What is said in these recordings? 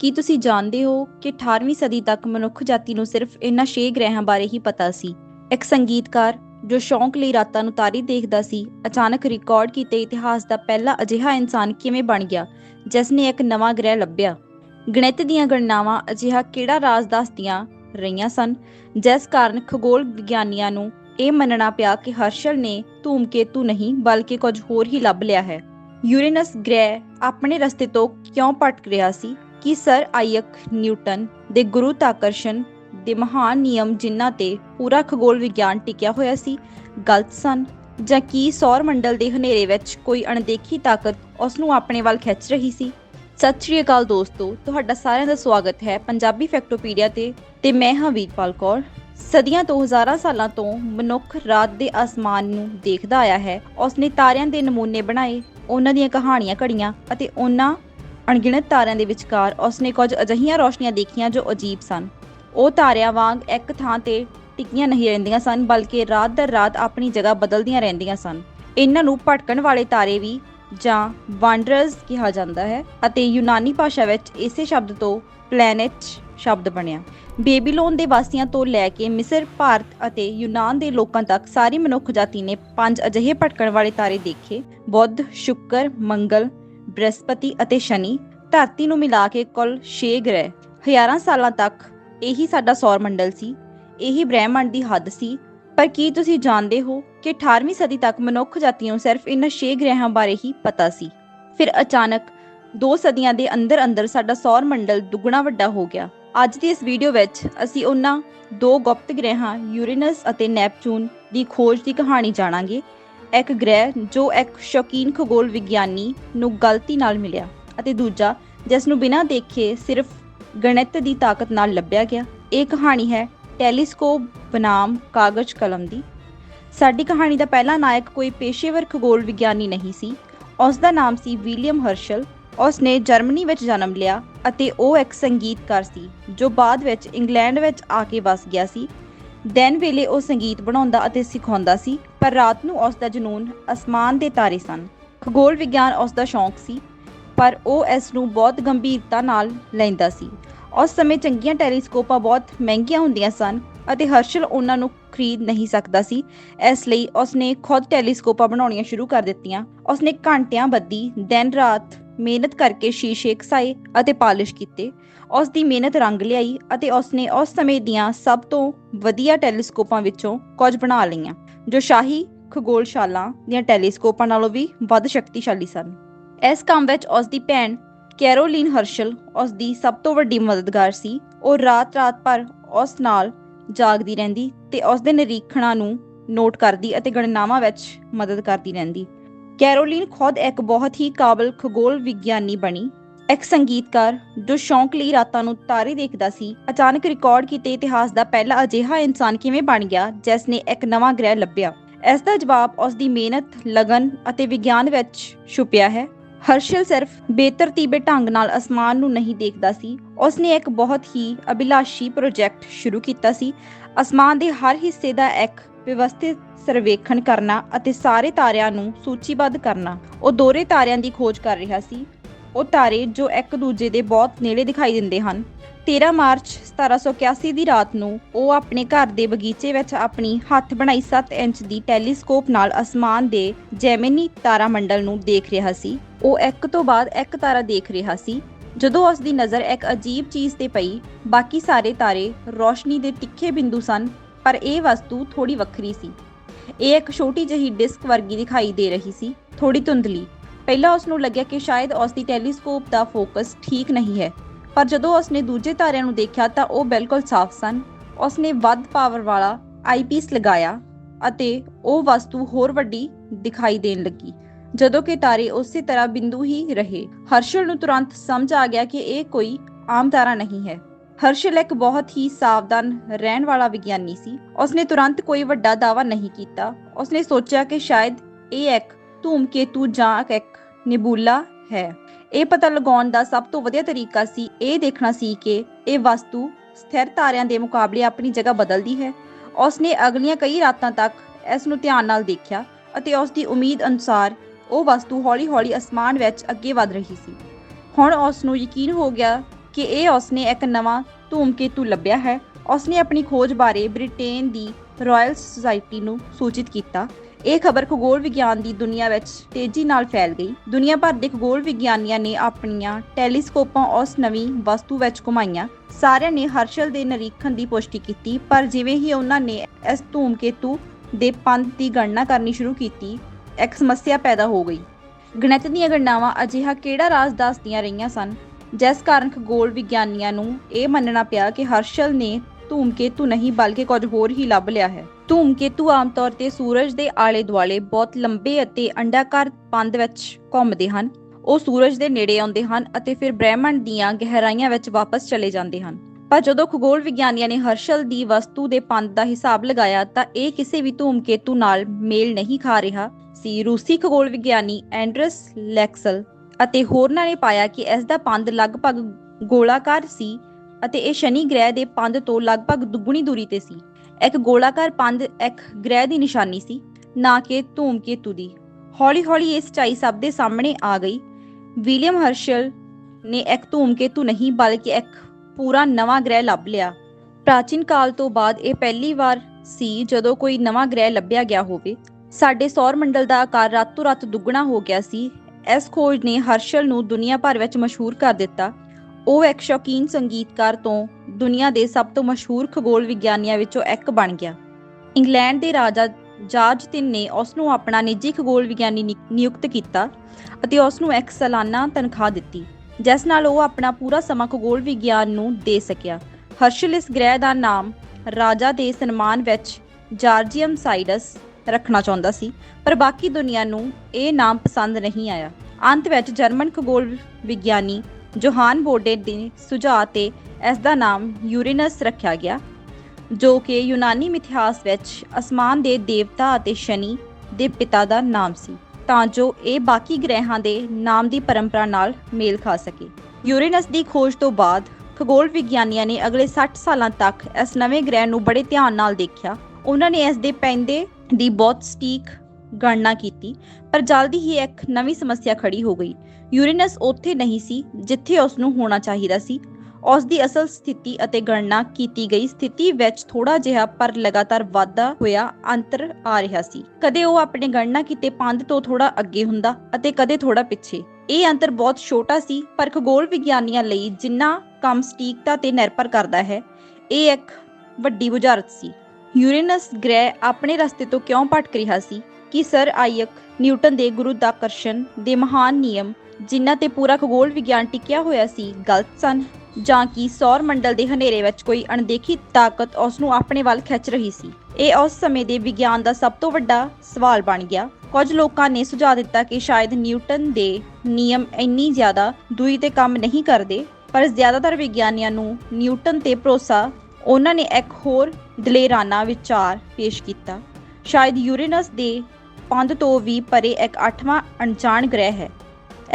ਕੀ ਤੁਸੀਂ ਜਾਣਦੇ ਹੋ ਕਿ 18ਵੀਂ ਸਦੀ ਤੱਕ ਮਨੁੱਖ ਜਾਤੀ ਨੂੰ ਸਿਰਫ ਇਹਨਾਂ 6 ਗ੍ਰਹਿਾਂ ਬਾਰੇ ਹੀ ਪਤਾ ਸੀ? ਇੱਕ ਸੰਗੀਤਕਾਰ ਜੋ ਸ਼ੌਂਕ ਲਈ ਰਾਤਾਂ ਨੂੰ ਤਾਰੇ ਦੇਖਦਾ ਸੀ, ਅਚਾਨਕ ਰਿਕਾਰਡ ਕੀਤੇ ਇਤਿਹਾਸ ਦਾ ਪਹਿਲਾ ਅਜਿਹਾ ਇਨਸਾਨ ਕਿਵੇਂ ਬਣ ਗਿਆ ਜਿਸ ਨੇ ਇੱਕ ਨਵਾਂ ਗ੍ਰਹਿ ਲੱਭਿਆ? ਗਣਿਤ ਦੀਆਂ ਗਣਨਾਵਾਂ ਅਜਿਹਾ ਕਿਹੜਾ ਰਾਜ਼ ਦੱਸਦੀਆਂ ਰਹੀਆਂ ਸਨ, ਜਿਸ ਕਾਰਨ ਖਗੋਲ ਵਿਗਿਆਨੀਆਂ ਨੂੰ ਇਹ ਮੰਨਣਾ ਪਿਆ ਕਿ ਹਰਸ਼ਲ ਨੇ ਧੂਮਕੇਤੂ ਨਹੀਂ, ਬਲਕਿ ਕੁਝ ਹੋਰ ਹੀ ਲੱਭ ਲਿਆ ਹੈ। ਯੂਰੇਨਸ ਗ੍ਰਹਿ ਆਪਣੇ ਰਸਤੇ ਤੋਂ ਕਿਉਂ ਭਟਕ ਰਿਹਾ ਸੀ? ਕਿ ਸਰ ਆਇਕ ਨਿਊਟਨ ਦੇ ਗੁਰੂਤਾਕਰਸ਼ਣ ਦੇ ਮਹਾਨ ਨਿਯਮ ਜਿਨ੍ਹਾਂ ਤੇ ਪੂਰਾ ਖਗੋਲ ਵਿਗਿਆਨ ਟਿਕਿਆ ਹੋਇਆ ਸੀ, ਗਲਤ ਸਨ ਜਾਂ ਕੀ ਸੌਰ ਮੰਡਲ ਦੇ ਹਨੇਰੇ ਵਿੱਚ ਕੋਈ ਅਣਦੇਖੀ ਤਾਕਤ ਉਸ ਨੂੰ ਆਪਣੇ ਵੱਲ ਖਿੱਚ ਰਹੀ ਸੀ? ਸਤਿ ਸ਼੍ਰੀ ਅਕਾਲ ਦੋਸਤੋ, ਤੁਹਾਡਾ ਸਾਰਿਆਂ ਦਾ ਸਵਾਗਤ ਹੈ ਪੰਜਾਬੀ ਫੈਕਟੋਪੀਡੀਆ ਤੇ ਤੇ ਮੈਂ ਹਾਂ ਵੀਰਪਾਲ ਕੌਰ। ਸਦੀਆਂ ਤੋਂ ਹਜ਼ਾਰਾਂ ਸਾਲਾਂ ਤੋਂ ਮਨੁੱਖ ਰਾਤ ਦੇ ਅਸਮਾਨ ਨੂੰ ਦੇਖਦਾ ਆਇਆ ਹੈ, ਉਸਨੇ ਤਾਰਿਆਂ ਦੇ ਨਮੂਨੇ ਬਣਾਏ, ਉਹਨਾਂ ਦੀਆਂ ਕਹਾਣੀਆਂ ਘੜੀਆਂ ਅਤੇ ਉਹਨਾਂ ਅਣਗਿਣਤ ਤਾਰਿਆਂ ਦੇ ਵਿਚਕਾਰ ਉਸਨੇ ਕੁਝ ਅਜਿਹੀਆਂ ਰੋਸ਼ਨੀਆਂ ਦੇਖੀਆਂ ਜੋ ਅਜੀਬ ਸਨ। ਉਹ ਤਾਰਿਆਂ ਵਾਂਗ ਇੱਕ ਥਾਂ ਤੇ ਟਿਕੀਆਂ ਨਹੀਂ ਰਹਿੰਦੀਆਂ ਸਨ, ਬਲਕਿ ਰਾਤ ਦਰ ਰਾਤ ਆਪਣੀ ਜਗ੍ਹਾ ਬਦਲਦੀਆਂ ਰਹਿੰਦੀਆਂ ਸਨ। ਇਹਨਾਂ ਨੂੰ ਭਟਕਣ ਵਾਲੇ ਤਾਰੇ ਵੀ ਜਾਂ ਵਾਂਡਰਰਸ ਕਿਹਾ ਜਾਂਦਾ ਹੈ ਅਤੇ ਯੂਨਾਨੀ ਭਾਸ਼ਾ ਵਿੱਚ ਇਸੇ ਸ਼ਬਦ ਤੋਂ ਪਲੈਨਟ ਸ਼ਬਦ ਬਣਿਆ। ਬੇਬੀਲੋਨ ਦੇ ਵਾਸੀਆਂ ਤੋਂ ਲੈ ਕੇ ਮਿਸਰ, ਭਾਰਤ ਅਤੇ ਯੂਨਾਨ ਦੇ ਲੋਕਾਂ ਤੱਕ ਸਾਰੀ ਮਨੁੱਖ ਜਾਤੀ ਨੇ ਪੰਜ ਅਜਿਹੇ ਭਟਕਣ ਵਾਲੇ ਤਾਰੇ ਦੇਖੇ। ਬੁੱਧ, ਸ਼ੁੱਕਰ, ਮੰਗਲ ਬ੍ਰਹਸਪਤੀ ਅਤੇ ਸ਼ਨੀ ਧਰਤੀ ਨੂੰ ਮਿਲਾ ਕੇ ਕੁੱਲ 6 ਗ੍ਰਹਿ। ਹਜ਼ਾਰਾਂ ਸਾਲਾਂ ਤੱਕ ਇਹੀ ਸਾਡਾ ਸੌਰ ਮੰਡਲ ਸੀ, ਇਹੀ ਬ੍ਰਹਿਮੰਡ ਦੀ ਹੱਦ ਸੀ। ਪਰ ਕੀ ਤੁਸੀਂ ਜਾਣਦੇ ਹੋ ਕਿ 18ਵੀਂ ਸਦੀ ਤੱਕ ਮਨੁੱਖ ਜਾਤੀ ਨੂੰ ਸਿਰਫ ਇਹਨਾਂ 6 ਗ੍ਰਹਿਾਂ ਬਾਰੇ ਹੀ ਪਤਾ ਸੀ? ਫਿਰ ਅਚਾਨਕ ਦੋ ਸਦੀਆਂ ਦੇ ਅੰਦਰ ਅੰਦਰ ਸਾਡਾ ਸੌਰ ਮੰਡਲ ਦੁੱਗਣਾ ਵੱਡਾ ਹੋ ਗਿਆ। ਅੱਜ ਦੀ ਇਸ ਵੀਡੀਓ ਵਿੱਚ ਅਸੀਂ ਉਹਨਾਂ ਦੋ ਗੁਪਤ ਗ੍ਰਹਿਾਂ ਯੂਰੇਨਸ ਅਤੇ ਨੈਪਚੂਨ ਦੀ ਖੋਜ ਦੀ ਕਹਾਣੀ ਜਾਣਾਂਗੇ। ਇੱਕ ਗ੍ਰਹਿ ਜੋ ਇੱਕ ਸ਼ੌਕੀਨ ਖਗੋਲ ਵਿਗਿਆਨੀ ਨੂੰ ਗਲਤੀ ਨਾਲ ਮਿਲਿਆ ਅਤੇ ਦੂਜਾ, ਜਿਸ ਨੂੰ ਬਿਨਾਂ ਦੇਖੇ ਸਿਰਫ ਗਣਿਤ ਦੀ ਤਾਕਤ ਨਾਲ ਲੱਭਿਆ ਗਿਆ। ਇਹ ਕਹਾਣੀ ਹੈ ਟੈਲੀਸਕੋਪ ਬਨਾਮ ਕਾਗਜ਼ ਕਲਮ ਦੀ। ਸਾਡੀ ਕਹਾਣੀ ਦਾ ਪਹਿਲਾ ਨਾਇਕ ਕੋਈ ਪੇਸ਼ੇਵਰ ਖਗੋਲ ਵਿਗਿਆਨੀ ਨਹੀਂ ਸੀ। ਉਸ ਦਾ ਨਾਮ ਸੀ ਵਿਲੀਅਮ ਹਰਸ਼ਲ। ਉਸ ਨੇ ਜਰਮਨੀ ਵਿੱਚ ਜਨਮ ਲਿਆ ਅਤੇ ਉਹ ਇੱਕ ਸੰਗੀਤਕਾਰ ਸੀ, ਜੋ ਬਾਅਦ ਵਿੱਚ ਇੰਗਲੈਂਡ ਵਿੱਚ ਆ ਕੇ ਵਸ ਗਿਆ ਸੀ ਦਿਨ ਵੇਲੇ ਉਹ ਸੰਗੀਤ ਬਣਾਉਂਦਾ ਅਤੇ ਸਿਖਾਉਂਦਾ ਸੀ, ਪਰ ਰਾਤ ਨੂੰ ਉਸ ਦਾ ਜਨੂਨ ਅਸਮਾਨ ਦੇ ਤਾਰੇ ਸਨ। ਖਗੋਲ ਵਿਗਿਆਨ ਉਸ ਦਾ ਸ਼ੌਂਕ ਸੀ, ਪਰ ਉਹ ਇਸ ਨੂੰ ਬਹੁਤ ਗੰਭੀਰਤਾ ਨਾਲ ਲੈਂਦਾ ਸੀ। ਉਸ ਸਮੇਂ ਚੰਗੀਆਂ ਟੈਲੀਸਕੋਪਾਂ ਬਹੁਤ ਮਹਿੰਗੀਆਂ ਹੁੰਦੀਆਂ ਸਨ ਅਤੇ ਹਰਸ਼ਲ ਉਹਨਾਂ ਨੂੰ ਖਰੀਦ ਨਹੀਂ ਸਕਦਾ ਸੀ। ਇਸ ਲਈ ਉਸਨੇ ਖੁਦ ਟੈਲੀਸਕੋਪਾਂ ਬਣਾਉਣੀਆਂ ਸ਼ੁਰੂ ਕਰ ਦਿੱਤੀਆਂ। ਉਸਨੇ ਘੰਟਿਆਂ ਬੱਦੀ ਦਿਨ ਰਾਤ ਮਿਹਨਤ ਕਰਕੇ ਸ਼ੀਸ਼ੇ ਘਸਾਏ ਅਤੇ ਪਾਲਿਸ਼ ਕੀਤੇ। ਉਸ ਦੀ ਮਿਹਨਤ ਰੰਗ ਲਿਆਈ ਅਤੇ ਉਸਨੇ ਉਸ ਸਮੇਂ ਦੀਆਂ ਸਭ ਤੋਂ ਵਧੀਆ ਟੈਲੀਸਕੋਪਾਂ ਵਿੱਚੋਂ ਕੁਝ ਬਣਾ ਲਈਆਂ, ਜੋ ਸ਼ਾਹੀ ਖਗੋਲਸ਼ਾਲਾ ਦੀਆਂ ਟੈਲੀਸਕੋਪਾਂ ਨਾਲੋਂ ਵੀ ਵੱਧ ਸ਼ਕਤੀਸ਼ਾਲੀ ਸਨ। ਇਸ ਕੰਮ ਵਿੱਚ ਉਸ ਦੀ ਭੈਣ ਕੈਰੋਲਿਨ ਹਰਸ਼ਲ ਉਸ ਦੀ ਸਭ ਤੋਂ ਵੱਡੀ ਮਦਦਗਾਰ ਸੀ। ਉਹ ਰਾਤ-ਰਾਤ ਭਰ ਉਸ ਨਾਲ ਜਾਗਦੀ ਰਹਿੰਦੀ ਤੇ ਉਸ ਦੇ ਨਿਰੀਖਣਾਂ ਨੂੰ ਨੋਟ ਕਰਦੀ ਅਤੇ ਗਣਨਾਵਾਂ ਵਿੱਚ ਮਦਦ ਕਰਦੀ ਰਹਿੰਦੀ। ਕੈਰੋਲਿਨ ਖੁਦ ਇੱਕ ਬਹੁਤ ਹੀ ਕਾਬਲ ਖਗੋਲ ਵਿਗਿਆਨੀ ਬਣੀ। ਇੱਕ ਸੰਗੀਤਕਾਰ ਜੋ ਸ਼ੌਂਕ ਲਈ ਰਾਤਾਂ ਨੂੰ ਤਾਰੇ ਦੇਖਦਾ ਸੀ, ਅਚਾਨਕ ਰਿਕਾਰਡ ਕੀਤੇ ਇਤਿਹਾਸ ਦਾ ਪਹਿਲਾ ਅਜਿਹਾ ਇਨਸਾਨ ਕਿਵੇਂ ਬਣ ਗਿਆ ਜਿਸ ਨੇ ਇੱਕ ਨਵਾਂ ਗ੍ਰਹਿ ਲੱਭਿਆ। ਇਸ ਦਾ ਜਵਾਬ ਉਸ ਦੀ ਮਿਹਨਤ, ਲਗਨ ਅਤੇ ਵਿਗਿਆਨ ਵਿੱਚ ਛੁਪਿਆ ਹੈ। ਹਰਸ਼ਲ ਸਿਰਫ ਬੇਤਰਤੀਬੇ ਢੰਗ ਨਾਲ ਅਸਮਾਨ ਨੂੰ ਨਹੀਂ ਦੇਖਦਾ ਸੀ। ਉਸ ਨੇ ਇੱਕ ਬਹੁਤ ਹੀ ਅਭਿਲਾਸ਼ੀ ਪ੍ਰੋਜੈਕਟ ਸ਼ੁਰੂ ਕੀਤਾ ਸੀ। ਅਸਮਾਨ ਦੇ ਹਰ ਹਿੱਸੇ ਦਾ ਇੱਕ ਵਿਵਸਥਿਤ ਸਰਵੇਖਣ ਕਰਨਾ ਅਤੇ ਸਾਰੇ ਤਾਰਿਆਂ ਨੂੰ ਸੂਚੀਬੱਧ ਕਰਨਾ। ਉਹ ਦੋਰੇ ਤਾਰਿਆਂ ਦੀ ਖੋਜ ਕਰ ਰਿਹਾ ਸੀ। ਉਹ ਤਾਰੇ ਜੋ ਇੱਕ ਦੂਜੇ ਦੇ ਬਹੁਤ ਨੇੜੇ ਦਿਖਾਈ ਦਿੰਦੇ ਹਨ। 13 ਮਾਰਚ 1781 ਦੀ ਰਾਤ ਨੂੰ ਉਹ ਆਪਣੇ ਘਰ ਦੇ ਬਗੀਚੇ ਵਿੱਚ ਆਪਣੀ ਹੱਥ ਬਣਾਈ 7 ਇੰਚ ਦੀ ਟੈਲੀਸਕੋਪ ਨਾਲ ਅਸਮਾਨ ਦੇ ਜੈਮਿਨੀ ਤਾਰਾ ਮੰਡਲ ਨੂੰ ਦੇਖ ਰਿਹਾ ਸੀ। ਉਹ ਇੱਕ ਤੋਂ ਬਾਅਦ ਇੱਕ ਤਾਰਾ ਦੇਖ ਰਿਹਾ ਸੀ। ਜਦੋਂ ਉਸ ਦੀ ਨਜ਼ਰ ਇੱਕ ਅਜੀਬ ਚੀਜ਼ ਤੇ ਪਈ, ਬਾਕੀ ਸਾਰੇ ਤਾਰੇ ਰੋਸ਼ਨੀ ਦੇ ਤਿੱਖੇ ਬਿੰਦੂ ਸਨ। ਪਰ ਇਹ ਵਸਤੂ ਥੋੜੀ ਵੱਖਰੀ ਸੀ। ਇਹ ਇੱਕ ਛੋਟੀ ਜਿਹੀ ਡਿਸਕ ਵਰਗੀ ਦਿਖਾਈ ਦੇ ਰਹੀ ਸੀ ਥੋੜੀ ਧੁੰਦਲੀ। ਪਹਿਲਾਂ ਉਸ ਨੂੰ ਲੱਗਿਆ ਕਿ ਸ਼ਾਇਦ ਉਸ ਦੀ ਟੈਲੀਸਕੋਪ ਦਾ ਫੋਕਸ ਠੀਕ ਨਹੀਂ ਹੈ, ਪਰ ਜਦੋਂ ਉਸ ਨੇ ਦੂਜੇ ਤਾਰਿਆਂ ਨੂੰ ਦੇਖਿਆ ਤਾਂ ਉਹ ਬਿਲਕੁਲ ਸਾਫ਼ ਸਨ। ਉਸ ਨੇ ਵੱਧ ਪਾਵਰ ਵਾਲਾ ਆਈਪੀਸ ਲਗਾਇਆ ਅਤੇ ਉਹ ਵਸਤੂ ਹੋਰ ਵੱਡੀ ਦਿਖਾਈ ਦੇਣ ਲੱਗੀ, ਜਦੋਂ ਕਿ ਤਾਰੇ ਉਸੇ ਤਰ੍ਹਾਂ ਬਿੰਦੂ ਹੀ ਰਹੇ। ਹਰਸ਼ਲ ਨੂੰ ਤੁਰੰਤ ਸਮਝ ਆ ਗਿਆ ਕਿ ਇਹ ਕੋਈ ਆਮ ਤਾਰਾ ਨਹੀਂ ਹੈ। ਹਰਸ਼ਲ ਇੱਕ ਬਹੁਤ ਹੀ ਸਾਵਧਾਨ ਰਹਿਣ ਵਾਲਾ ਵਿਗਿਆਨੀ ਸੀ। ਉਸਨੇ ਤੁਰੰਤ ਕੋਈ ਵੱਡਾ ਦਾਅਵਾ ਨਹੀਂ ਕੀਤਾ। ਉਸਨੇ ਸੋਚਿਆ ਕਿ ਸ਼ਾਇਦ ਇਹ ਇੱਕ ਧੂਮਕੇਤੂ ਜਾਂ ਇੱਕ ਨਿਬੂਲਾ ਹੈ। ਇਹ ਪਤਾ ਲਗਾਉਣ ਦਾ ਸਭ ਤੋਂ ਵਧੀਆ ਤਰੀਕਾ ਸੀ ਇਹ ਦੇਖਣਾ ਸੀ ਕਿ ਇਹ ਵਸਤੂ ਸਥਿਰ ਤਾਰਿਆਂ ਦੇ ਮੁਕਾਬਲੇ ਆਪਣੀ ਜਗ੍ਹਾ ਬਦਲਦੀ ਹੈ। ਉਸਨੇ ਅਗਲੀਆਂ ਕਈ ਰਾਤਾਂ ਤੱਕ ਇਸ ਨੂੰ ਧਿਆਨ ਨਾਲ ਦੇਖਿਆ ਅਤੇ ਉਸ ਦੀ ਉਮੀਦ ਅਨੁਸਾਰ ਉਹ ਵਸਤੂ ਹੌਲੀ-ਹੌਲੀ ਅਸਮਾਨ ਵਿੱਚ ਅੱਗੇ ਵਧ ਰਹੀ ਸੀ। ਹੁਣ ਉਸ ਨੂੰ ਯਕੀਨ ਹੋ ਗਿਆ ਕਿ ਇਹ ਉਸਨੇ ਇੱਕ ਨਵਾਂ ਧੂਮਕੇਤੂ ਲੱਭਿਆ ਹੈ। ਉਸਨੇ ਆਪਣੀ ਖੋਜ ਬਾਰੇ ਬ੍ਰਿਟੇਨ ਦੀ ਰਾਇਲ ਸੁਸਾਇਟੀ ਨੂੰ ਸੂਚਿਤ ਕੀਤਾ। ਇਹ ਖਬਰ ਖਗੋਲ ਵਿਗਿਆਨ ਦੀ ਦੁਨੀਆ ਵਿੱਚ ਤੇਜ਼ੀ ਨਾਲ ਫੈਲ ਗਈ। ਦੁਨੀਆ ਭਰ ਦੇ ਖਗੋਲ ਵਿਗਿਆਨੀਆਂ ਨੇ ਆਪਣੀਆਂ ਟੈਲੀਸਕੋਪਾਂ ਉਸ ਨਵੀਂ ਵਸਤੂ ਵਿੱਚ ਘੁਮਾਈਆਂ। ਸਾਰਿਆਂ ਨੇ ਹਰਸ਼ਲ ਦੇ ਨਿਰੀਖਣ ਦੀ ਪੁਸ਼ਟੀ ਕੀਤੀ, ਪਰ ਜਿਵੇਂ ਹੀ ਉਹਨਾਂ ਨੇ ਇਸ ਧੂਮਕੇਤੂ ਦੇ ਪੰਥ ਦੀ ਗਣਨਾ ਕਰਨੀ ਸ਼ੁਰੂ ਕੀਤੀ, ਇੱਕ ਸਮੱਸਿਆ ਪੈਦਾ ਹੋ ਗਈ। ਗਣਿਤ ਦੀਆਂ ਗਣਨਾਵਾਂ ਅਜਿਹਾ ਕਿਹੜਾ ਰਾਜ਼ ਦੱਸਦੀਆਂ ਰਹੀਆਂ ਸਨ? ਜਿਸ ਕਾਰਨ ਖਗੋਲ ਵਿਗਿਆਨੀਆਂ ਨੂੰ ਇਹ ਮੰਨਣਾ ਪਿਆ ਕਿ ਹਰਸ਼ਲ ਨੇ ਧੂਮਕੇਤੂ ਨਹੀਂ, ਬਲਕਿ ਕੁਝ ਹੋਰ ਹੀ ਲੱਭ ਲਿਆ ਹੈ। ਧੂਮਕੇਤੂ ਆਮ ਤੌਰ ਤੇ ਸੂਰਜ ਦੇ ਆਲੇ-ਦੁਆਲੇ ਬਹੁਤ ਲੰਬੇ ਅਤੇ ਅੰਡਾਕਾਰ ਪੰਧ ਵਿੱਚ ਘੁੰਮਦੇ ਹਨ। ਉਹ ਸੂਰਜ ਦੇ ਨੇੜੇ ਆਉਂਦੇ ਹਨ ਅਤੇ ਫਿਰ ਬ੍ਰਹਿਮੰਡ ਦੀਆਂ ਗਹਿਰਾਈਆਂ ਵਿੱਚ ਵਾਪਸ ਚਲੇ ਜਾਂਦੇ ਹਨ। ਪਰ ਜਦੋਂ ਖਗੋਲ ਵਿਗਿਆਨੀਆਂ ਨੇ ਹਰਸ਼ਲ ਦੀ ਵਸਤੂ ਦੇ ਪੰਧ ਦਾ ਹਿਸਾਬ ਲਗਾਇਆ, ਤਾਂ ਇਹ ਕਿਸੇ ਵੀ ਧੂਮਕੇਤੂ ਨਾਲ ਮੇਲ ਨਹੀਂ ਖਾ ਰਿਹਾ ਸੀ। ਰੂਸੀ ਖਗੋਲ ਵਿਗਿਆਨੀ ਐਂਡਰਸ ਲੈਕਸਲ ਅਤੇ ਹੋਰਨਾਂ ਨੇ ਪਾਇਆ ਕਿ ਇਸ ਦਾ ਪੰਧ ਲਗਭਗ ਗੋਲਾਕਾਰ ਸੀ ਅਤੇ ਇਹ ਸ਼ਨੀ ਗ੍ਰਹਿ ਦੇ ਪੰਦ ਤੋਂ ਲਗਭਗ ਦੁੱਗਣੀ ਦੂਰੀ ਤੇ ਸੀ। ਇੱਕ ਗੋਲਾਕਾਰ ਪੰਧ ਇੱਕ ਗ੍ਰਹਿ ਦੀ ਨਿਸ਼ਾਨੀ ਸੀ, ਨਾ ਕਿ ਧੂਮਕੇਤੂ ਦੀ। ਹੌਲੀ-ਹੌਲੀ ਇਹ ਸੱਚਾਈ ਸਭ ਦੇ ਸਾਹਮਣੇ ਆ ਗਈ। ਵਿਲੀਅਮ ਹਰਸ਼ਲ ਨੇ ਇੱਕ ਧੂਮਕੇਤੂ ਨਹੀਂ, ਬਲਕਿ ਇੱਕ ਪੂਰਾ ਨਵਾਂ ਗ੍ਰਹਿ ਲੱਭ ਲਿਆ। ਪ੍ਰਾਚੀਨ ਕਾਲ ਤੋਂ ਬਾਅਦ ਇਹ ਪਹਿਲੀ ਵਾਰ ਸੀ ਜਦੋਂ ਕੋਈ ਨਵਾਂ ਗ੍ਰਹਿ ਲੱਭਿਆ ਗਿਆ ਹੋਵੇ। ਸਾਡੇ ਸੌਰ ਮੰਡਲ ਦਾ ਆਕਾਰ ਰਾਤੋਂ ਰਾਤ ਦੁੱਗਣਾ ਹੋ ਗਿਆ ਸੀ। ਇਸ ਖੋਜ ਨੇ ਹਰਸ਼ਲ ਨੂੰ ਦੁਨੀਆ ਭਰ ਵਿੱਚ ਮਸ਼ਹੂਰ ਕਰ ਦਿੱਤਾ। ਉਹ ਇੱਕ ਸ਼ੌਕੀਨ ਸੰਗੀਤਕਾਰ ਤੋਂ ਦੁਨੀਆ ਦੇ ਸਭ ਤੋਂ ਮਸ਼ਹੂਰ ਖਗੋਲ ਵਿਗਿਆਨੀਆਂ ਵਿੱਚੋਂ ਇੱਕ ਬਣ ਗਿਆ। ਇੰਗਲੈਂਡ ਦੇ ਰਾਜਾ ਜਾਰਜ ਤਿੰਨ ਨੇ ਉਸ ਨੂੰ ਆਪਣਾ ਨਿੱਜੀ ਖਗੋਲ ਵਿਗਿਆਨੀ ਨਿਯੁਕਤ ਕੀਤਾ ਅਤੇ ਉਸ ਨੂੰ ਇੱਕ ਸਾਲਾਨਾ ਤਨਖਾਹ ਦਿੱਤੀ, ਜਿਸ ਨਾਲ ਉਹ ਆਪਣਾ ਪੂਰਾ ਸਮਾਂ ਖਗੋਲ ਵਿਗਿਆਨ ਨੂੰ ਦੇ ਸਕਿਆ। ਹਰਸ਼ਲ ਇਸ ਗ੍ਰਹਿ ਦਾ ਨਾਮ ਰਾਜਾ ਦੇ ਸਨਮਾਨ ਵਿੱਚ ਜਾਰਜੀਅਮ ਸਾਈਡਸ ਰੱਖਣਾ ਚਾਹੁੰਦਾ ਸੀ, ਪਰ ਬਾਕੀ ਦੁਨੀਆ ਨੂੰ ਇਹ ਨਾਮ ਪਸੰਦ ਨਹੀਂ ਆਇਆ। ਅੰਤ ਵਿੱਚ ਜਰਮਨ ਖਗੋਲ ਵਿਗਿਆਨੀ ਜੋਹਾਨ ਬੋਡੇ ਦੇ ਸੁਝਾਅ ਤੇ ਇਸ ਦਾ ਨਾਮ ਯੂਰੇਨਸ ਰੱਖਿਆ ਗਿਆ, ਜੋ ਕਿ ਯੂਨਾਨੀ ਮਿਥਿਹਾਸ ਵਿੱਚ ਅਸਮਾਨ ਦੇ ਦੇਵਤਾ ਅਤੇ ਸ਼ਨੀ ਦੇ ਪਿਤਾ ਦਾ ਨਾਮ ਸੀ, ਤਾਂ ਜੋ ਇਹ ਬਾਕੀ ਗ੍ਰਹਿਾਂ ਦੇ ਨਾਮ ਦੀ ਪਰੰਪਰਾ ਨਾਲ ਮੇਲ ਖਾ ਸਕੇ। ਯੂਰੇਨਸ ਦੀ ਖੋਜ ਤੋਂ ਬਾਅਦ ਖਗੋਲ ਵਿਗਿਆਨੀਆਂ ਨੇ ਅਗਲੇ 60 ਸਾਲਾਂ ਤੱਕ ਇਸ ਨਵੇਂ ਗ੍ਰਹਿ ਨੂੰ ਬੜੇ ਧਿਆਨ ਨਾਲ ਦੇਖਿਆ। ਉਹਨਾਂ ਨੇ ਇਸ ਦੇ ਪੈਂਦੇ ਦੀ ਬਹੁਤ ਸਟੀਕ ਗਣਨਾ ਕੀਤੀ, ਪਰ ਜਲਦੀ ਹੀ ਇੱਕ ਨਵੀਂ ਸਮੱਸਿਆ ਖੜੀ ਹੋ ਗਈ। ਯੂਰੇਨਸ ਉੱਥੇ ਨਹੀਂ ਸੀ, ਜਿੱਥੇ ਉਸ ਨੂੰ ਹੋਣਾ ਚਾਹੀਦਾ ਸੀ। ਉਸ ਦੀ ਅਸਲ ਸਥਿਤੀ ਅਤੇ ਗਣਨਾ ਕੀਤੀ ਗਈ ਸਥਿਤੀ ਵਿੱਚ ਥੋੜਾ ਜਿਹਾ ਪਰ ਲਗਾਤਾਰ ਵਾਧਾ ਹੋਇਆ, ਅੰਤਰ ਆ ਰਿਹਾ ਸੀ। ਕਦੇ ਉਹ ਆਪਣੇ ਗਣਨਾ ਕੀਤੇ ਪੰਧ ਤੋਂ ਥੋੜਾ ਅੱਗੇ ਹੁੰਦਾ ਅਤੇ ਕਦੇ ਥੋੜਾ ਪਿੱਛੇ। ਇਹ ਅੰਤਰ ਬਹੁਤ ਛੋਟਾ ਸੀ, ਪਰ ਖਗੋਲ ਵਿਗਿਆਨੀਆਂ ਲਈ ਜਿੰਨਾ ਕੰਮ ਸਟੀਕਤਾ ਤੇ ਨਿਰਭਰ ਕਰਦਾ ਹੈ, ਇਹ ਇੱਕ ਵੱਡੀ ਬੁਝਾਰਤ ਸੀ। ਯੂਰੇਨਸ ਗ੍ਰਹਿ ਆਪਣੇ ਰਸਤੇ ਤੋਂ ਕਿਉਂ ਭਟਕ ਰਿਹਾ ਸੀ? ਕਿ ਸਰ ਆਇਕ ਨਿਊਟਨ ਦੇ ਗੁਰੂਦਾਕਰਸ਼ਣ ਦੇ ਮਹਾਨ ਨਿਯਮ, ਜਿਨ੍ਹਾਂ ਤੇ ਪੂਰਾ ਖਗੋਲ ਵਿਗਿਆਨ ਟਿਕਿਆ ਹੋਇਆ ਸੀ, ਗਲਤ ਸਨ? ਜਾਂ ਕਿ ਸੌਰ ਮੰਡਲ ਦੇ ਹਨੇਰੇ ਵਿੱਚ ਕੋਈ ਅਣਦੇਖੀ ਤਾਕਤ ਉਸ ਨੂੰ ਆਪਣੇ ਵੱਲ ਖਿੱਚ ਰਹੀ ਸੀ? ਇਹ ਉਸ ਸਮੇਂ ਦੇ ਵਿਗਿਆਨ ਦਾ ਸਭ ਤੋਂ ਵੱਡਾ ਸਵਾਲ ਬਣ ਗਿਆ। ਕੁਝ ਲੋਕਾਂ ਨੇ ਸੁਝਾਅ ਦਿੱਤਾ ਕਿ ਸ਼ਾਇਦ ਨਿਊਟਨ ਦੇ ਨਿਯਮ ਇੰਨੀ ਜ਼ਿਆਦਾ ਦੂਈ ਤੇ ਕੰਮ ਨਹੀਂ ਕਰਦੇ, ਪਰ ਜ਼ਿਆਦਾਤਰ ਵਿਗਿਆਨੀਆਂ ਨੂੰ ਨਿਊਟਨ ਤੇ ਭਰੋਸਾ ਉਹਨਾਂ ਨੇ ਇੱਕ ਹੋਰ ਦਲੇਰਾਨਾ ਵਿਚਾਰ ਪੇਸ਼ ਕੀਤਾ। ਸ਼ਾਇਦ ਯੂਰੇਨਸ ਦੇ ਪੰਧ ਤੋਂ ਵੀ ਪਰੇ ਇੱਕ ਅੱਠਵਾਂ ਅਣਜਾਣ ਗ੍ਰਹਿ ਹੈ।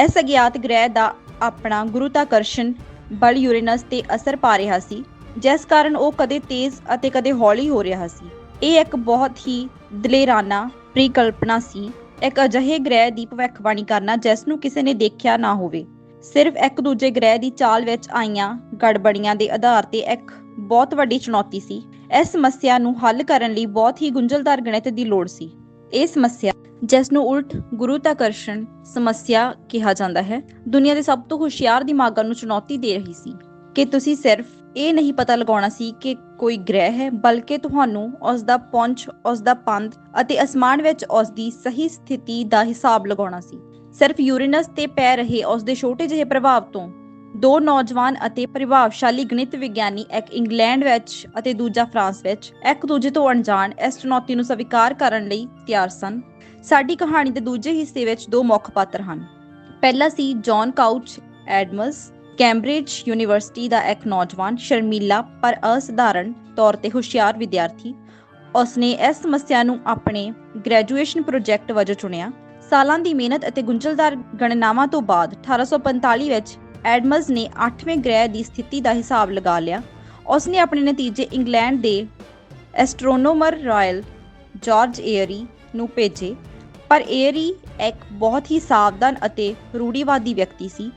ਇਸ ਅਗਿਆਤ ਗ੍ਰਹਿ ਦਾ ਆਪਣਾ ਗੁਰੂਤਾਕਰਸ਼ਣ ਬਲ ਯੂਰੇਨਸ ਤੇ ਅਸਰ ਪਾ ਰਿਹਾ ਸੀ, ਜਿਸ ਕਾਰਨ ਉਹ ਕਦੇ ਤੇਜ਼ ਅਤੇ ਕਦੇ ਹੌਲੀ ਹੋ ਰਿਹਾ ਸੀ। ਇਹ ਇੱਕ ਬਹੁਤ ਹੀ ਦਲੇਰਾਨਾ ਪ੍ਰੀਕਲਪਨਾ ਸੀ। ਇੱਕ ਅਜਿਹੇ ਗ੍ਰਹਿ ਦੀ ਭਵਿੱਖਬਾਣੀ ਕਰਨਾ ਜਿਸ ਨੂੰ ਕਿਸੇ ਨੇ ਦੇਖਿਆ ਨਾ ਹੋਵੇ। ਸਿਰਫ ਇੱਕ ਦੂਜੇ ਗ੍ਰਹਿ ਦੀ ਚਾਲ ਵਿੱਚ ਆਈਆਂ ਗੜਬੜੀਆਂ ਦੇ ਆਧਾਰ ਤੇ ਇੱਕ ਬਹੁਤ ਵੱਡੀ ਚੁਣੌਤੀ ਸੀ। ਇਸ ਸਮੱਸਿਆ ਨੂੰ ਹੱਲ ਕਰਨ ਲਈ ਬਹੁਤ ਹੀ ਗੁੰਝਲਦਾਰ ਗਣਿਤ ਦੀ ਲੋੜ ਸੀ। ਇਹ ਸਮੱਸਿਆ ਜਿਸ ਨੂੰ ਉਲਟ ਗੁਰੂਤਾਕਰਸ਼ਣ ਸਮੱਸਿਆ ਕਿਹਾ ਜਾਂਦਾ ਹੈ, ਦੁਨੀਆ ਦੇ ਸਭ ਤੋਂ ਹੁਸ਼ਿਆਰ ਦਿਮਾਗਾਂ ਨੂੰ ਚੁਣੌਤੀ ਦੇ ਰਹੀ ਸੀ। ਕਿ ਤੁਸੀਂ ਸਿਰਫ ਇਹ ਨਹੀਂ ਪਤਾ ਲਗਾਉਣਾ ਸੀ ਕਿ ਕੋਈ ਗ੍ਰਹਿ ਹੈ, ਬਲਕਿ ਤੁਹਾਨੂੰ ਉਸ ਦਾ ਪਹੁੰਚ, ਉਸ ਦਾ ਪੰਧ ਅਤੇ ਅਸਮਾਨ ਵਿੱਚ ਉਸ ਦੀ ਸਹੀ ਸਥਿਤੀ ਦਾ ਹਿਸਾਬ ਲਗਾਉਣਾ ਸੀ। ਸਿਰਫ ਯੂਰੇਨਸ ਤੇ ਪੈ ਰਹੇ ਉਸ ਦੇ ਛੋਟੇ ਜਿਹੇ ਪ੍ਰਭਾਵ ਤੋਂ। ਦੋ ਨੌਜਵਾਨ ਅਤੇ ਪ੍ਰਭਾਵਸ਼ਾਲੀ ਗਣਿਤ ਵਿਗਿਆਨੀ ਇੱਕ ਇੰਗਲੈਂਡ ਵਿੱਚ ਅਤੇ ਦੂਜਾ ਫਰਾਂਸ ਵਿੱਚ ਇੱਕ ਦੂਜੇ ਤੋਂ ਅਣਜਾਣ ਇਸ ਚੁਣੌਤੀ ਨੂੰ ਸਵੀਕਾਰ ਕਰਨ ਲਈ ਤਿਆਰ ਸਨ। ਸਾਡੀ ਕਹਾਣੀ ਦੇ ਦੂਜੇ ਹਿੱਸੇ ਵਿੱਚ ਦੋ ਮੁੱਖ ਪਾਤਰ ਹਨ। ਪਹਿਲਾ ਸੀ John Couch Adams, Cambridge University ਦਾ ਇੱਕ ਨੌਜਵਾਨ ਸ਼ਰਮੀਲਾ ਪਰ ਅਸਧਾਰਨ ਤੌਰ ਤੇ ਹੁਸ਼ਿਆਰ ਵਿਦਿਆਰਥੀ। ਉਸਨੇ ਇਸ ਸਮੱਸਿਆ ਨੂੰ ਆਪਣੇ ਗ੍ਰੈਜੂਏਸ਼ਨ ਪ੍ਰੋਜੈਕਟ ਵਜੋਂ ਚੁਣਿਆ। ਸਾਲਾਂ ਦੀ ਮਿਹਨਤ ਅਤੇ ਗੁੰਝਲਦਾਰ ਗਣਨਾਵਾਂ ਤੋਂ ਬਾਅਦ 1845 ਵਿੱਚ ਐਡਮਜ਼ ਨੇ 8ਵੇਂ ਗ੍ਰਹਿ ਦੀ ਸਥਿਤੀ ਦਾ ਹਿਸਾਬ ਲਗਾ ਲਿਆ। ਉਸ ਨੇ ਆਪਣੇ ਨਤੀਜੇ ਇੰਗਲੈਂਡ ਦੇ ਐਸਟ੍ਰੋਨੋਮਰ ਰਾਇਲ ਜਾਰਜ ਏਅਰੀ ਨੂੰ ਭੇਜੇ। ਪਰ ਏਅਰੀ ਇੱਕ ਬਹੁਤ ਹੀ ਸਾਵਧਾਨ ਅਤੇ ਰੂੜੀਵਾਦੀ ਵਿਅਕਤੀ ਸੀ।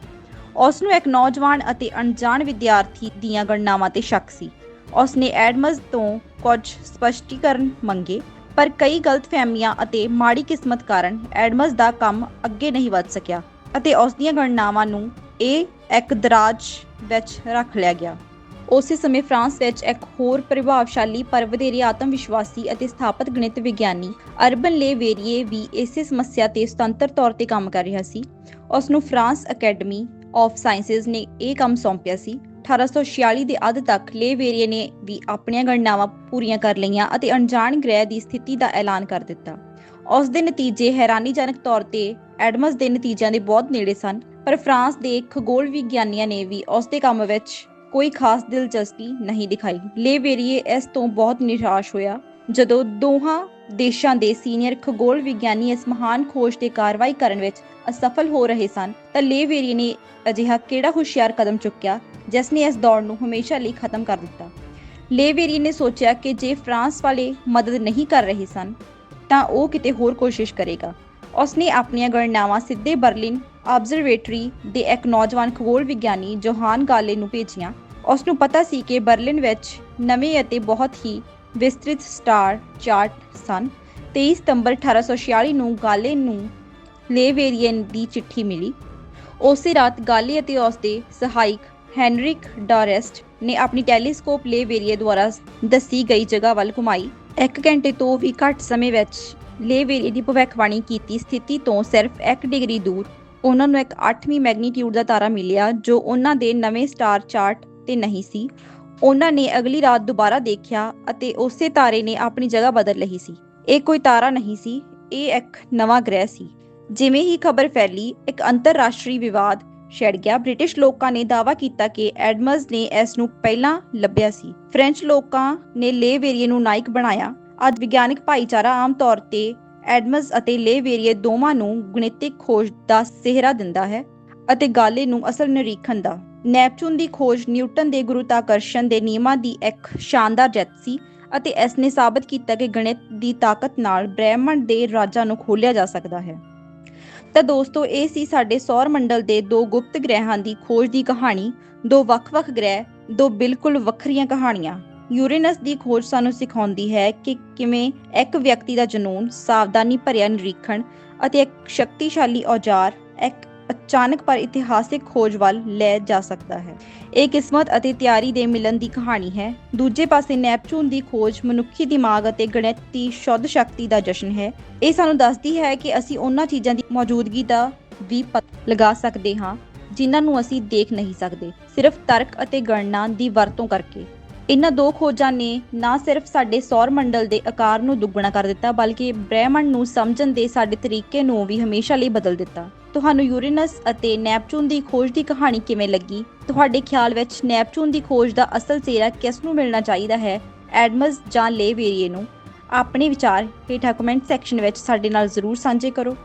ਉਸ ਨੂੰ ਇੱਕ ਨੌਜਵਾਨ ਅਤੇ ਅਣਜਾਣ ਵਿਦਿਆਰਥੀ ਦੀਆਂ ਗਣਨਾਵਾਂ ਤੇ ਸ਼ੱਕ ਸੀ। ਉਸ ਨੇ ਐਡਮਜ਼ ਤੋਂ ਕੁਝ ਸਪਸ਼ਟੀਕਰਨ ਮੰਗੇ। ਪਰ ਕਈ ਗਲਤਫਹਿਮੀਆਂ ਅਤੇ ਮਾੜੀ ਕਿਸਮਤ ਕਾਰਨ ਐਡਮਜ਼ ਦਾ ਕੰਮ ਅੱਗੇ ਨਹੀਂ ਵਧ ਸਕਿਆ ਅਤੇ ਉਸ ਦੀਆਂ ਗਣਨਾਵਾਂ ਨੂੰ ਇਹ ਇੱਕ ਦਰਾਜ ਵਿੱਚ ਰੱਖ ਲਿਆ ਗਿਆ। ਉਸੇ ਸਮੇਂ ਫਰਾਂਸ ਵਿੱਚ ਇੱਕ ਹੋਰ ਪ੍ਰਭਾਵਸ਼ਾਲੀ ਪਰ ਵਧੇਰੇ ਆਤਮ ਵਿਸ਼ਵਾਸੀ ਅਤੇ ਸਥਾਪਤ ਗਣਿਤ ਵਿਗਿਆਨੀ ਅਰਬਨ ਲੇ ਵੇਰੀਏ ਵੀ ਇਸੇ ਸਮੱਸਿਆ ਤੇ ਸੁਤੰਤਰ ਤੌਰ ਤੇ ਕੰਮ ਕਰ ਰਿਹਾ ਸੀ। ਉਸ ਨੂੰ ਫਰਾਂਸ ਅਕੈਡਮੀ ਆਫ ਸਾਇੰਸਜ਼ ਨੇ ਇਹ ਕੰਮ ਸੌਂਪਿਆ ਸੀ 1846 ਦੇ ਅੱਧ ਤੱਕ ਲੇ ਵੇਰੀਏ ਨੇ ਵੀ ਆਪਣੀਆਂ ਗਣਨਾਵਾਂ ਪੂਰੀਆਂ ਕਰ ਲਈਆਂ ਅਤੇ ਅਣਜਾਣ ਗ੍ਰਹਿ ਦੀ ਸਥਿਤੀ ਦਾ ਐਲਾਨ ਕਰ ਦਿੱਤਾ। ਉਸ ਦੇ ਨਤੀਜੇ ਹੈਰਾਨੀਜਨਕ ਤੌਰ ਤੇ ਐਡਮਸ ਦੇ ਨਤੀਜਿਆਂ ਦੇ ਬਹੁਤ ਨੇੜੇ ਸਨ, ਪਰ ਫਰਾਂਸ ਦੇ ਖਗੋਲ ਵਿਗਿਆਨੀਆਂ ਨੇ ਵੀ ਉਸ ਦੇ ਕੰਮ ਵਿੱਚ ਕੋਈ ਖਾਸ ਦਿਲਚਸਪੀ ਨਹੀਂ ਦਿਖਾਈ। ਲੇ ਵੇਰੀਏ ਇਸ ਤੋਂ ਬਹੁਤ ਨਿਰਾਸ਼ ਹੋਇਆ ਜਦੋਂ ਦੋਹਾਂ ਦੇਸ਼ਾਂ ਦੇ ਸੀਨੀਅਰ ਖਗੋਲ ਵਿਗਿਆਨੀ ਇਸ ਮਹਾਨ ਖੋਜ ਤੇ ਕਾਰਵਾਈ ਕਰਨ ਵਿੱਚ ਅਸਫਲ ਹੋ ਰਹੇ ਸਨ, ਤਾਂ ਲੇ ਵੇਰੀਏ ਨੇ ਅਜਿਹਾ ਕਿਹੜਾ ਹੁਸ਼ਿਆਰ ਕਦਮ ਚੁੱਕਿਆ, ਜਿਸ ਨੇ ਇਸ ਦੌੜ ਨੂੰ ਹਮੇਸ਼ਾ ਲਈ ਖਤਮ ਕਰ ਦਿੱਤਾ? ਲੇ ਵੇਰੀਏ ਨੇ ਸੋਚਿਆ ਕਿ ਜੇ ਫਰਾਂਸ ਵਾਲੇ ਮਦਦ ਨਹੀਂ ਕਰ ਰਹੇ ਸਨ, ਤਾਂ ਉਹ ਕਿਤੇ ਹੋਰ ਕੋਸ਼ਿਸ਼ ਕਰੇਗਾ। ਉਸਨੇ ਆਪਣੀਆਂ ਗਣਨਾਵਾਂ ਸਿੱਧੇ ਬਰਲਿਨ ਆਬਜ਼ਰਵੇਟਰੀ ਦੇ ਇੱਕ ਨੌਜਵਾਨ ਖਗੋਲ ਵਿਗਿਆਨੀ ਜੋਹਾਨ ਗਾਲੇ ਨੂੰ ਭੇਜੀਆਂ। ਉਸ ਨੂੰ ਪਤਾ ਸੀ ਕਿ ਬਰਲਿਨ ਵਿੱਚ ਨਵੇਂ ਅਤੇ ਬਹੁਤ ਹੀ ਵਿਸਤ੍ਰਿਤ ਸਟਾਰ ਚਾਰਟ ਸਨ। 23 ਸਤੰਬਰ 1846 ਨੂੰ ਗਾਲੇ ਨੂੰ ਲੇਵੇਰੀਅਨ ਦੀ ਚਿੱਠੀ ਮਿਲੀ। ਉਸੇ ਰਾਤ ਗਾਲੇ ਅਤੇ ਉਸ ਦੇ ਸਹਾਇਕ ਹੈਨਰਿਕ ਡਾਰੈਸਟ ਨੇ ਆਪਣੀ ਟੈਲੀਸਕੋਪ ਲੇਵੇਰੀਏ ਦੁਆਰਾ ਦੱਸੀ ਗਈ ਜਗ੍ਹਾ ਵੱਲ ਘੁਮਾਈ। ਇੱਕ ਘੰਟੇ ਤੋਂ ਵੀ ਘੱਟ ਸਮੇਂ ਵਿੱਚ ਲੇਵੇਰੀਏ ਦੀ ਭਵਿੱਖਬਾਣੀ ਕੀਤੀ ਸਥਿਤੀ ਤੋਂ ਸਿਰਫ 1 ਡਿਗਰੀ ਦੂਰ। ਉਹਨਾਂ ਨੂੰ ਇੱਕ 8ਵੀਂ ਮੈਗਨੀਟਿਊਡ ਦਾ ਤਾਰਾ ਮਿਲਿਆ, ਜੋ ਉਹਨਾਂ ਦੇ ਨਵੇਂ ਸਟਾਰ ਚਾਰਟ ਤੇ ਨਹੀਂ ਸੀ। ਉਹਨਾਂ ਨੇ ਅਗਲੀ ਰਾਤ ਦੁਬਾਰਾ ਦੇਖਿਆ ਅਤੇ ਉਸੇ ਤਾਰੇ ਨੇ ਆਪਣੀ ਜਗ੍ਹਾ ਬਦਲ ਲਈ ਸੀ। ਇਹ ਕੋਈ ਤਾਰਾ ਨਹੀਂ ਸੀ, ਇਹ ਇੱਕ ਨਵਾਂ ਗ੍ਰਹਿ ਸੀ। ਜਿਵੇਂ ਹੀ ਖਬਰ ਫੈਲੀ, ਇੱਕ ਅੰਤਰਰਾਸ਼ਟਰੀ ਵਿਵਾਦ ਛਿੜ ਗਿਆ। ਬ੍ਰਿਟਿਸ਼ ਲੋਕਾਂ ਨੇ ਦਾਅਵਾ ਕੀਤਾ ਕਿ ਐਡਮਜ਼ ਨੇ ਇਸ ਨੂੰ ਪਹਿਲਾਂ ਲੱਭਿਆ ਸੀ। ਫ੍ਰੈਂਚ ਲੋਕਾਂ ਨੇ ਲੇ ਵੇਰੀਏ ਨੂੰ ਨਾਇਕ ਬਣਾਇਆ। ਅੱਜ ਵਿਗਿਆਨਕ ਭਾਈਚਾਰਾ ਆਮ ਤੌਰ ਤੇ ਐਡਮਜ਼ ਅਤੇ ਲੇ ਵੇਰੀਏ ਦੋਵਾਂ ਨੂੰ ਗਣਿਤਿਕ ਖੋਜ ਦਾ ਸਿਹਰਾ ਦਿੰਦਾ ਹੈ ਅਤੇ ਗਾਲੇ ਨੂੰ ਅਸਲ ਨਿਰੀਖਣ ਦਾ ਨੈਪਚੂਨ ਦੀ ਖੋਜ ਨਿਊਟਨ ਦੇ ਗੁਰੂਤਾਕਰਸ਼ਣ ਦੇ ਨਿਯਮਾਂ ਦੀ ਇੱਕ ਸ਼ਾਨਦਾਰ ਜਿੱਤ ਸੀ ਅਤੇ ਇਸ ਨੇ ਸਾਬਤ ਕੀਤਾ ਕਿ ਗਣਿਤ ਦੀ ਤਾਕਤ ਨਾਲ ਬ੍ਰਹਿਮੰਡ ਦੇ ਰਾਜਾਂ ਨੂੰ ਖੋਲ੍ਹਿਆ ਜਾ ਸਕਦਾ ਹੈ। ਤਾਂ ਦੋਸਤੋ, ਇਹ ਸੀ ਸਾਡੇ ਸੌਰ ਮੰਡਲ ਦੇ ਦੋ ਗੁਪਤ ਗ੍ਰਹਿਾਂ ਦੀ ਖੋਜ ਦੀ ਕਹਾਣੀ, ਦੋ ਵੱਖ-ਵੱਖ ਗ੍ਰਹਿ, ਦੋ ਬਿਲਕੁਲ ਵੱਖਰੀਆਂ ਕਹਾਣੀਆਂ। ਯੂਰੇਨਸ ਦੀ ਖੋਜ ਸਾਨੂੰ ਸਿਖਾਉਂਦੀ ਹੈ ਕਿ ਕਿਵੇਂ ਇੱਕ ਵਿਅਕਤੀ ਦਾ ਜਨੂਨ, ਸਾਵਧਾਨੀ ਭਰਿਆ ਨਿਰੀਖਣ ਅਤੇ ਇੱਕ ਸ਼ਕਤੀਸ਼ਾਲੀ ਔਜ਼ਾਰ, ਇੱਕ ਅਚਾਨਕ ਪਰ ਇਤਿਹਾਸਿਕ ਖੋਜ ਵੱਲ ਲੈ ਜਾ ਸਕਦਾ ਹੈ। ਇਹ ਕਿਸਮਤ ਅਤੇ ਤਿਆਰੀ ਦੇ ਮਿਲਣ ਦੀ ਕਹਾਣੀ ਹੈ। ਦੂਜੇ ਪਾਸੇ ਨੈਪਚੂਨ ਦੀ ਖੋਜ ਮਨੁੱਖੀ ਦਿਮਾਗ ਅਤੇ ਗਣਿਤ ਸ਼ੁੱਧ ਸ਼ਕਤੀ ਦਾ ਜਸ਼ਨ ਹੈ। ਇਹ ਸਾਨੂੰ ਦੱਸਦੀ ਹੈ ਕਿ ਅਸੀਂ ਉਹਨਾਂ ਚੀਜ਼ਾਂ ਦੀ ਮੌਜੂਦਗੀ ਦਾ ਵੀ ਪਤਾ ਲਗਾ ਸਕਦੇ ਹਾਂ, ਜਿਨ੍ਹਾਂ ਨੂੰ ਅਸੀਂ ਦੇਖ ਨਹੀਂ ਸਕਦੇ। ਸਿਰਫ ਤਰਕ ਅਤੇ ਗਣਨਾ ਦੀ ਵਰਤੋਂ ਕਰਕੇ। ਇਹਨਾਂ ਦੋ ਖੋਜਾਂ ਨੇ ਨਾ ਸਿਰਫ ਸਾਡੇ ਸੌਰ ਮੰਡਲ ਦੇ ਆਕਾਰ ਨੂੰ ਦੁੱਗਣਾ ਕਰ ਦਿੱਤਾ, ਬਲਕਿ ਬ੍ਰਹਿਮੰਡ ਨੂੰ ਸਮਝਣ ਦੇ ਸਾਡੇ ਤਰੀਕੇ ਨੂੰ ਵੀ ਹਮੇਸ਼ਾ ਲਈ ਬਦਲ ਦਿੱਤਾ। ਤੁਹਾਨੂੰ ਯੂਰੇਨਸ ਅਤੇ ਨੈਪਚੂਨ ਦੀ ਖੋਜ ਦੀ ਕਹਾਣੀ ਕਿਵੇਂ ਲੱਗੀ? ਤੁਹਾਡੇ ਖਿਆਲ ਵਿੱਚ ਨੈਪਚੂਨ ਦੀ ਖੋਜ ਦਾ ਅਸਲ ਸਿਹਰਾ ਕਿਸ ਨੂੰ ਮਿਲਣਾ ਚਾਹੀਦਾ ਹੈ? ਐਡਮਸ ਜਾਂ ਲੇ ਵੇਰੀਏ ਨੂੰ? ਆਪਣੇ ਵਿਚਾਰ ਹੇਠਾਂ ਕਮੈਂਟ ਸੈਕਸ਼ਨ ਵਿੱਚ ਸਾਡੇ ਨਾਲ ਜ਼ਰੂਰ ਸਾਂਝੇ ਕਰੋ।